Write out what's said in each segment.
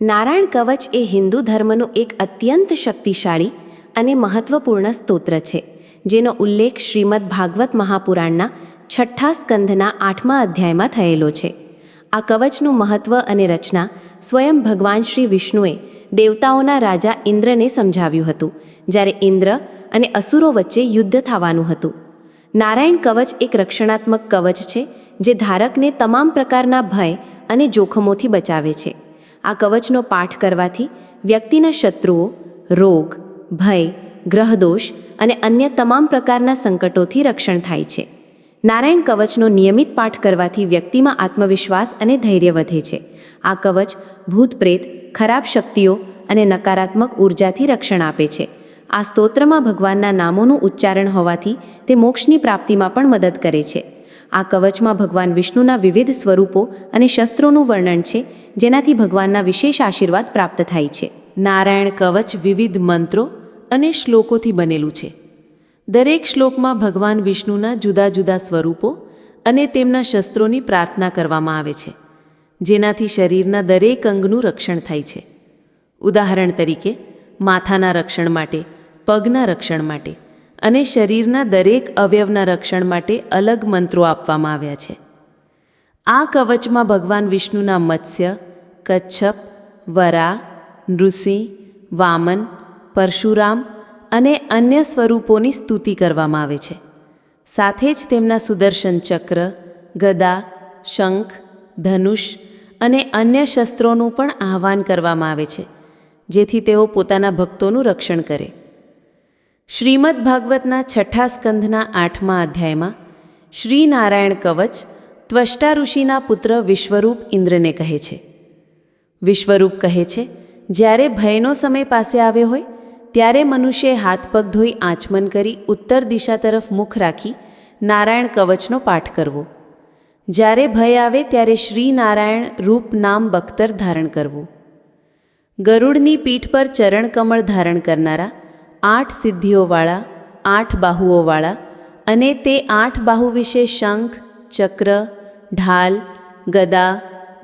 નારાયણ કવચ એ હિન્દુ ધર્મનું એક અત્યંત શક્તિશાળી અને મહત્વપૂર્ણ સ્તોત્ર છે, જેનો ઉલ્લેખ શ્રીમદ ભાગવત મહાપુરાણના છઠ્ઠા સ્કંધના આઠમા અધ્યાયમાં થયેલો છે. આ કવચનું મહત્વ અને રચના સ્વયં ભગવાન શ્રી વિષ્ણુએ દેવતાઓના રાજા ઇન્દ્રને સમજાવ્યું હતું, જ્યારે ઇન્દ્ર અને અસુરો વચ્ચે યુદ્ધ થવાનું હતું. નારાયણ કવચ એક રક્ષણાત્મક કવચ છે, જે ધારકને તમામ પ્રકારના ભય અને જોખમોથી બચાવે છે. આ કવચનો પાઠ કરવાથી વ્યક્તિના શત્રુઓ, રોગ, ભય, ગ્રહદોષ અને અન્ય તમામ પ્રકારના સંકટોથી રક્ષણ થાય છે. નારાયણ કવચનો નિયમિત પાઠ કરવાથી વ્યક્તિમાં આત્મવિશ્વાસ અને ધૈર્ય વધે છે. આ કવચ ભૂત પ્રેત ખરાબ શક્તિઓ અને નકારાત્મક ઉર્જાથી રક્ષણ આપે છે. આ સ્તોત્રમાં ભગવાનના નામોનું ઉચ્ચારણ હોવાથી તે મોક્ષની પ્રાપ્તિમાં પણ મદદ કરે છે. આ કવચમાં ભગવાન વિષ્ણુના વિવિધ સ્વરૂપો અને શસ્ત્રોનું વર્ણન છે, જેનાથી ભગવાનના વિશેષ આશીર્વાદ પ્રાપ્ત થાય છે. નારાયણ કવચ વિવિધ મંત્રો અને શ્લોકોથી બનેલું છે. દરેક શ્લોકમાં ભગવાન વિષ્ણુના જુદા જુદા સ્વરૂપો અને તેમના શસ્ત્રોની પ્રાર્થના કરવામાં આવે છે, જેનાથી શરીરના દરેક અંગનું રક્ષણ થાય છે. ઉદાહરણ તરીકે, માથાના રક્ષણ માટે, પગના રક્ષણ માટે. અને શરીરના દરેક અવયવના રક્ષણ માટે અલગ મંત્રો આપવામાં આવ્યા છે. આ કવચમાં ભગવાન વિષ્ણુના મત્સ્ય, કચ્છપ, વરા, નૃસિંહ, વામન, પરશુરામ અને અન્ય સ્વરૂપોની સ્તુતિ કરવામાં આવે છે. સાથે જ તેમના સુદર્શન ચક્ર, ગદા, શંખ, ધનુષ અને અન્ય શસ્ત્રોનું પણ આહ્વાન કરવામાં આવે છે, જેથી તેઓ પોતાના ભક્તોનું રક્ષણ કરે. શ્રીમદ ભાગવતના છઠ્ઠા સ્કંધના આઠમા અધ્યાયમાં શ્રી નારાયણ કવચ ત્વષ્ટા ઋષિના પુત્ર વિશ્વરૂપ ઇન્દ્રને કહે છે. વિશ્વરૂપ કહે છે, જ્યારે ભયનો સમય પાસે આવ્યો હોય, ત્યારે મનુષ્યે હાથ પગ ધોઈ આચમન કરી ઉત્તર દિશા તરફ મુખ રાખી નારાયણ કવચનો પાઠ કરવો. જ્યારે ભય આવે ત્યારે શ્રી નારાયણ રૂપ નામ બખ્તર ધારણ કરવું. ગરુડની પીઠ પર ચરણ કમળ ધારણ કરનારા આઠ સિદ્ધિઓવાળા, આઠ બાહુઓવાળા અને તે આઠ બાહુ વિશે શંખ, ચક્ર, ઢાલ, ગદા,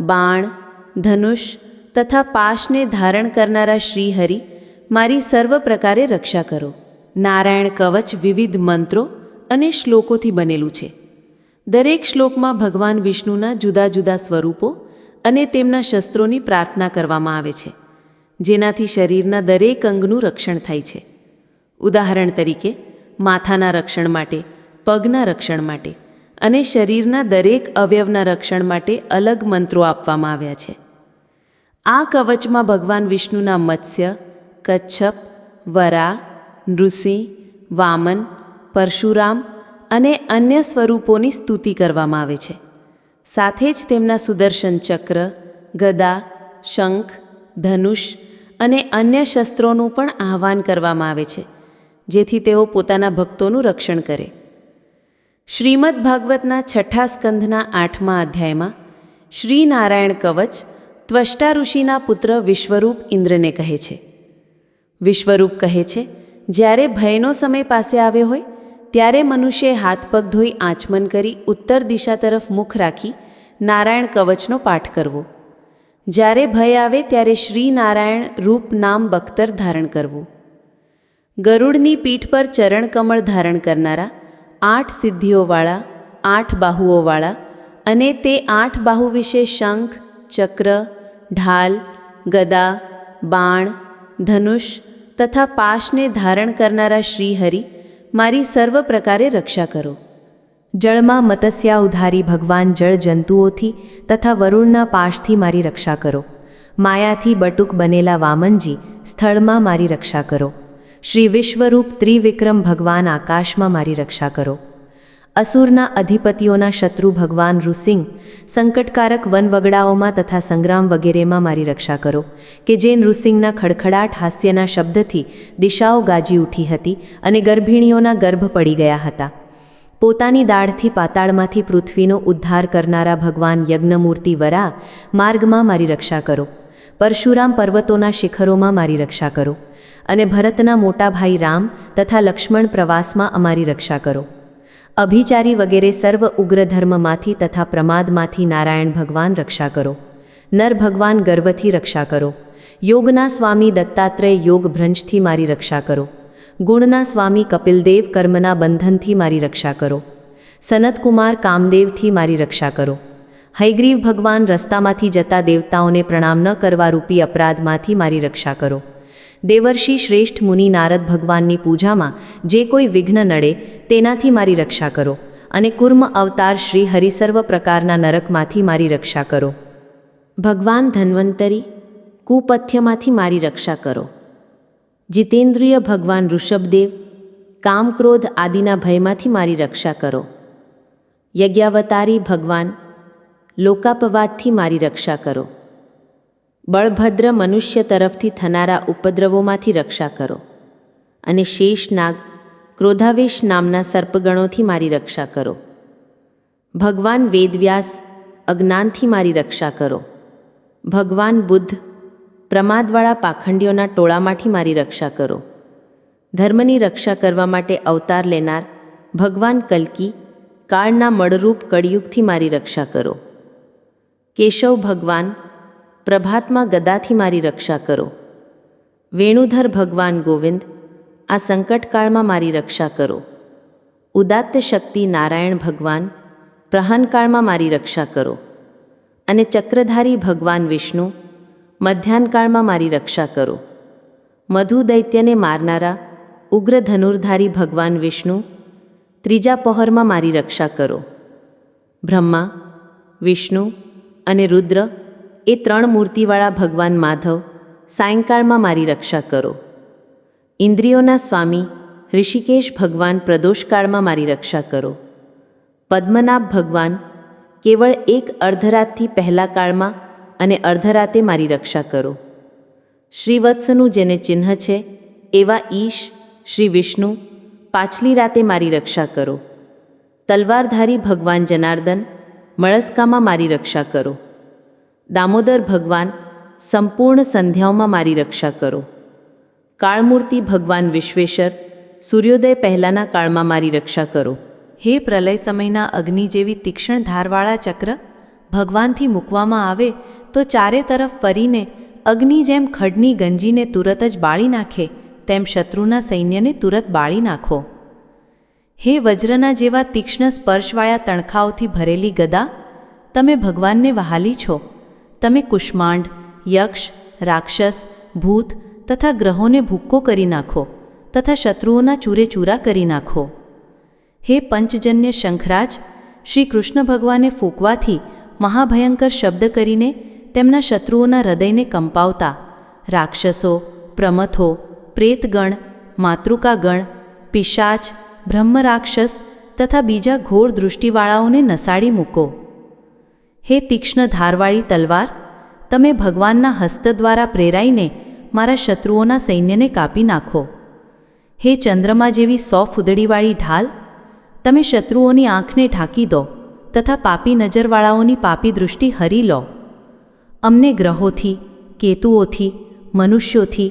બાણ, ધનુષ તથા પાશને ધારણ કરનારા શ્રીહરિ મારી સર્વ પ્રકારે રક્ષા કરો. નારાયણ કવચ વિવિધ મંત્રો અને શ્લોકોથી બનેલું છે. દરેક શ્લોકમાં ભગવાન વિષ્ણુના જુદા જુદા સ્વરૂપો અને તેમના શસ્ત્રોની પ્રાર્થના કરવામાં આવે છે, જેનાથી શરીરના દરેક અંગનું રક્ષણ થાય છે. ઉદાહરણ તરીકે, માથાના રક્ષણ માટે, પગના રક્ષણ માટે અને શરીરના દરેક અવયવના રક્ષણ માટે અલગ મંત્રો આપવામાં આવ્યા છે. આ કવચમાં ભગવાન વિષ્ણુના મત્સ્ય, કચ્છપ, વરા, નૃસિંહ, વામન, પરશુરામ અને અન્ય સ્વરૂપોની સ્તુતિ કરવામાં આવે છે. સાથે જ તેમના સુદર્શન ચક્ર, ગદા, શંખ, ધનુષ અને અન્ય શસ્ત્રોનું પણ આહ્વાન કરવામાં આવે છે. જેથી તેઓ પોતાના ભક્તોનું રક્ષણ કરે. શ્રીમદ ભાગવતના છઠ્ઠા સ્કંધના આઠમા અધ્યાયમાં શ્રી નારાયણ કવચ ત્વષ્ટા ઋષિના પુત્ર વિશ્વરૂપ ઇન્દ્રને કહે છે. વિશ્વરૂપ કહે છે, જ્યારે ભયનો સમય પાસે આવ્યો હોય, ત્યારે મનુષ્યે હાથ પગ ધોઈ આચમન કરી ઉત્તર દિશા તરફ મુખ રાખી નારાયણ કવચનો પાઠ કરવો. જ્યારે ભય આવે ત્યારે શ્રી નારાયણ રૂપ નામ બખ્તર ધારણ કરવું. ગરુડની પીઠ પર ચરણકમળ ધારણ કરનારા, આઠ સિદ્ધિઓવાળા, આઠ બાહુઓવાળા અને તે આઠ બાહુ વિશે શંખ, ચક્ર, ઢાલ, ગદા, બાણ, ધનુષ તથા પાશને ધારણ કરનારા શ્રીહરિ મારી સર્વ પ્રકારે રક્ષા કરો. જળમાં મતસ્યા ઉધારી ભગવાન જળ જંતુઓથી તથા વરુણના પાશથી મારી રક્ષા કરો. માયાથી બટુક બનેલા વામનજી સ્થળમાં મારી રક્ષા કરો. શ્રી વિશ્વરૂપ ત્રિવિક્રમ ભગવાન આકાશમાં મારી રક્ષા કરો. અસુરના અધિપતિઓના શત્રુ ભગવાન ઋસિંહ સંકટકારક વનવગડાઓમાં તથા સંગ્રામ વગેરેમાં મારી રક્ષા કરો, કે જે નૃસિંહના ખડખડાટ હાસ્યના શબ્દથી દિશાઓ ગાજી ઉઠી હતી અને ગર્ભિણીઓના ગર્ભ પડી ગયા હતા. પોતાની દાઢથી પાતાળમાંથી પૃથ્વીનો ઉદ્ધાર કરનારા ભગવાન યજ્ઞમૂર્તિ વરા માર્ગમાં મારી રક્ષા કરો. પરશુરામ પર્વતોના શિખરોમાં મારી રક્ષા કરો અને ભરતના મોટા ભાઈ રામ તથા લક્ષ્મણ પ્રવાસમાં અમારી રક્ષા કરો. અભિચારી વગેરે સર્વ ઉગ્ર ધર્મમાંથી તથા પ્રમાદમાંથી નારાયણ ભગવાન રક્ષા કરો. નર ભગવાન ગર્વથી રક્ષા કરો. યોગના સ્વામી દત્તાત્રેય યોગ ભ્રંશથી મારી રક્ષા કરો. ગુણના સ્વામી કપિલદેવ કર્મના બંધનથી મારી રક્ષા કરો. સનતકુમાર કામદેવથી મારી રક્ષા કરો. હૈગ્રીવ ભગવાન રસ્તામાંથી જતા દેવતાઓને પ્રણામ ન કરવા રૂપી અપરાધમાંથી મારી રક્ષા કરો. દેવર્ષિ શ્રેષ્ઠ મુનિ નારદ ભગવાનની પૂજામાં જે કોઈ વિઘ્ન નડે તેનાથી મારી રક્ષા કરો અને કુર્મ અવતાર શ્રી હરિસર્વ પ્રકારના નરકમાંથી મારી રક્ષા કરો. ભગવાન ધન્વંતરી, કુપથ્યમાંથી મારી રક્ષા કરો. જીતેન્દ્રિય ભગવાન ઋષભદેવ કામ ક્રોધ આદિના ભયમાંથી મારી રક્ષા કરો. યજ્ઞાવતારી ભગવાન લોકાપવાદથી મારી રક્ષા કરો. બળભદ્ર મનુષ્ય તરફથી થનારા ઉપદ્રવોમાંથી રક્ષા કરો. અને શેષનાગ, ક્રોધાવેશ નામના સર્પગણોથી મારી રક્ષા કરો. ભગવાન વેદવ્યાસ, અજ્ઞાનથી મારી રક્ષા કરો. ભગવાન બુદ્ધ, પ્રમાદવાળા પાખંડીઓના ટોળામાંથી મારી રક્ષા કરો. ધર્મની રક્ષા કરવા માટે અવતાર લેનાર ભગવાન કલ્કી, કાળના મળરૂપ કળિયુગથી મારી રક્ષા કરો. કેશવ ભગવાન, પ્રભાતમાં ગદાથી મારી રક્ષા કરો. વેણુધર ભગવાન ગોવિંદ, આ સંકટકાળમાં મારી રક્ષા કરો. ઉદાત્ત શક્તિ નારાયણ ભગવાન, પ્રહનકાળમાં મારી રક્ષા કરો. અને ચક્રધારી ભગવાન વિષ્ણુ, મધ્યાહનકાળમાં મારી રક્ષા કરો. મધુ દૈત્યને મારનારા ઉગ્ર ધનુર્ધારી ભગવાન વિષ્ણુ, ત્રીજા પહોરમાં મારી રક્ષા કરો. બ્રહ્મા, વિષ્ણુ અને રુદ્ર એ ત્રણ મૂર્તિવાળા ભગવાન માધવ સાયંકાળમાં મારી રક્ષા કરો. ઇન્દ્રિયોના સ્વામી ઋષિકેશ ભગવાન પ્રદોષકાળમાં મારી રક્ષા કરો. પદ્મનાભ ભગવાન કેવળ એક અર્ધરાતથી પહેલા કાળમાં અને અર્ધરાતે મારી રક્ષા કરો. શ્રીવત્સનું જેને ચિહ્ન છે, એવા ઈશ, શ્રી વિષ્ણુ પાછલી રાતે મારી રક્ષા કરો. તલવારધારી ભગવાન જનાર્દન મળસ્કામાં મારી રક્ષા કરો. દામોદર ભગવાન, સંપૂર્ણ સંધ્યાઓમાં મારી રક્ષા કરો. કાળમૂર્તિ ભગવાન વિશ્વેશ્વર, સૂર્યોદય પહેલાંના કાળમાં મારી રક્ષા કરો. હે પ્રલય સમયના અગ્નિ જેવી તીક્ષ્ણ ધારવાળા ચક્ર, ભગવાનથી મૂકવામાં આવે તો ચારે તરફ ફરીને અગ્નિ જેમ ખડની ગંજીને તુરત જ બાળી નાખે, તેમ શત્રુના સૈન્યને તુરત બાળી નાખો. હે વજ્રના જેવા તીક્ષ્ણ સ્પર્શવાળા તણખાઓથી ભરેલી ગદા, તમે ભગવાનને વહાલી છો. તમે કુષ્માંડ, યક્ષ, રાક્ષસ, ભૂત તથા ગ્રહોને ભૂક્કો કરી નાખો તથા શત્રુઓના ચૂરેચૂરા કરી નાખો. હે પંચજન્ય શંખરાજ, શ્રી કૃષ્ણ ભગવાને ફૂંકવાથી મહાભયંકર શબ્દ કરીને તેમના શત્રુઓના હૃદયને કંપાવતા રાક્ષસો, પ્રમથો, પ્રેતગણ, માતૃકાગણ, પિશાચ બ્રહ્મરાક્ષસ તથા બીજા ઘોર દૃષ્ટિવાળાઓને નસાડી મૂકો. હે તીક્ષ્ણ ધારવાળી તલવાર, તમે ભગવાનના હસ્ત દ્વારા પ્રેરાઈને મારા શત્રુઓના સૈન્યને કાપી નાખો. હે ચંદ્રમા જેવી સો ફૂદડીવાળી ઢાલ, તમે શત્રુઓની આંખને ઢાંકી દો તથા પાપી નજરવાળાઓની પાપી દૃષ્ટિ હરી લો. અમને ગ્રહોથી, કેતુઓથી, મનુષ્યોથી,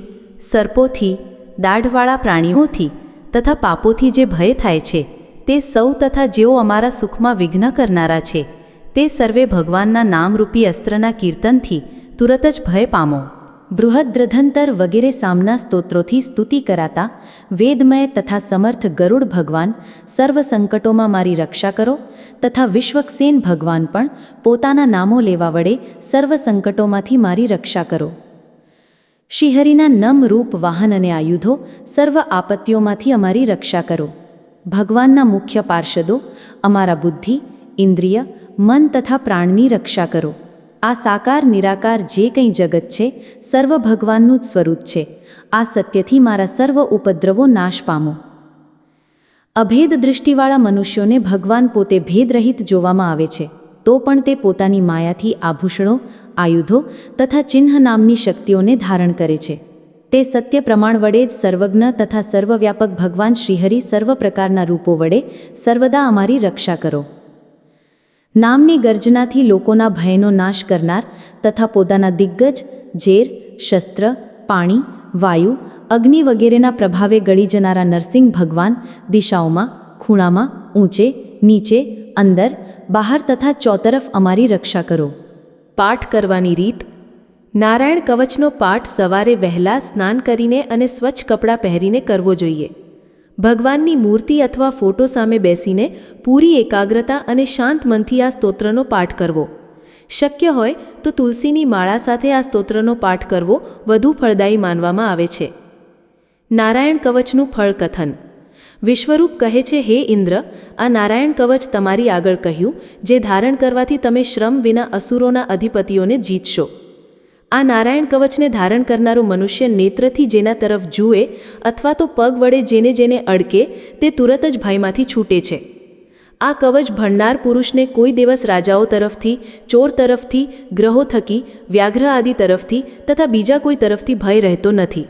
સર્પોથી, દાઢવાળા પ્રાણીઓથી તથા પાપોથી જે ભય થાય છે, તે સૌ તથા જેઓ અમારા સુખમાં વિઘ્ન કરનારા છે, તે સર્વે ભગવાનના નામરૂપી અસ્ત્રના કીર્તનથી તુરત જ ભય પામો. બૃહદ્રધંતર વગેરે સામના સ્તોત્રોથી સ્તુતિ કરાતા વેદમય તથા સમર્થ ગરુડ ભગવાન સર્વ સંકટોમાં મારી રક્ષા કરો તથા વિશ્વક્સેન ભગવાન પણ પોતાના નામો લેવા વડે સર્વ સંકટોમાંથી મારી રક્ષા કરો. શ્રીહરિના નમ રૂપ વાહન અને આયુધો સર્વ આપત્તિઓમાંથી અમારી રક્ષા કરો. ભગવાનના મુખ્ય પાર્ષદો, અમારા બુદ્ધિ, ઇન્દ્રિય, મન તથા પ્રાણની રક્ષા કરો. આ સાકાર નિરાકાર જે કંઈ જગત છે, સર્વ ભગવાનનું જ સ્વરૂપ છે. આ સત્યથી મારા સર્વ ઉપદ્રવો નાશ પામો. અભેદ દૃષ્ટિવાળા મનુષ્યોને ભગવાન પોતે ભેદરહિત જોવામાં આવે છે. તો પણ તે પોતાની માયાથી આભૂષણો, આયુધો તથા ચિહ્ન નામની શક્તિઓને ધારણ કરે છે. તે સત્ય પ્રમાણ વડે જ સર્વજ્ઞ તથા સર્વવ્યાપક ભગવાન શ્રીહરિ સર્વ પ્રકારના રૂપો વડે સર્વદા અમારી રક્ષા કરો. નામની ગર્જનાથી લોકોના ભયનો નાશ કરનાર તથા પોતાના દિગ્ગજ, ઝેર, શસ્ત્ર, પાણી, વાયુ, અગ્નિ વગેરેના પ્રભાવે ગળી જનારા નરસિંહ ભગવાન દિશાઓમાં, ખૂણામાં, ઊંચે, નીચે, અંદર બહાર તથા ચોતરફ અમારી રક્ષા કરો. પાઠ કરવાની રીત, નારાયણ કવચનો પાઠ સવારે વહેલા સ્નાન કરીને અને સ્વચ્છ કપડાં પહેરીને કરવો જોઈએ. ભગવાનની મૂર્તિ અથવા ફોટો સામે બેસીને પૂરી એકાગ્રતા અને શાંત મનથી આ સ્તોત્રનો પાઠ કરવો. શક્ય હોય તો તુલસીની માળા સાથે આ સ્તોત્રનો પાઠ કરવો વધુ ફળદાયી માનવામાં આવે છે. નારાયણ કવચનું ફળકથન. વિશ્વરૂપ કહે છે, હે ઇન્દ્ર, આ નારાયણ કવચ તમારી આગળ કહ્યું, જે ધારણ કરવાથી તમે શ્રમ વિના અસુરોના અધિપતિઓને જીતશો. આ નારાયણ કવચને ધારણ કરનારો મનુષ્ય નેત્રથી જેના તરફ જુએ અથવા તો પગ વડે જેને જેને અડકે, તે તુરત જ ભયમાંથી છૂટે છે. આ કવચ ભણનાર પુરુષને કોઈ દિવસ રાજાઓ તરફથી, ચોર તરફથી, ગ્રહો થકી, વ્યાઘ્ર આદિ તરફથી તથા બીજા કોઈ તરફથી ભય રહેતો નથી.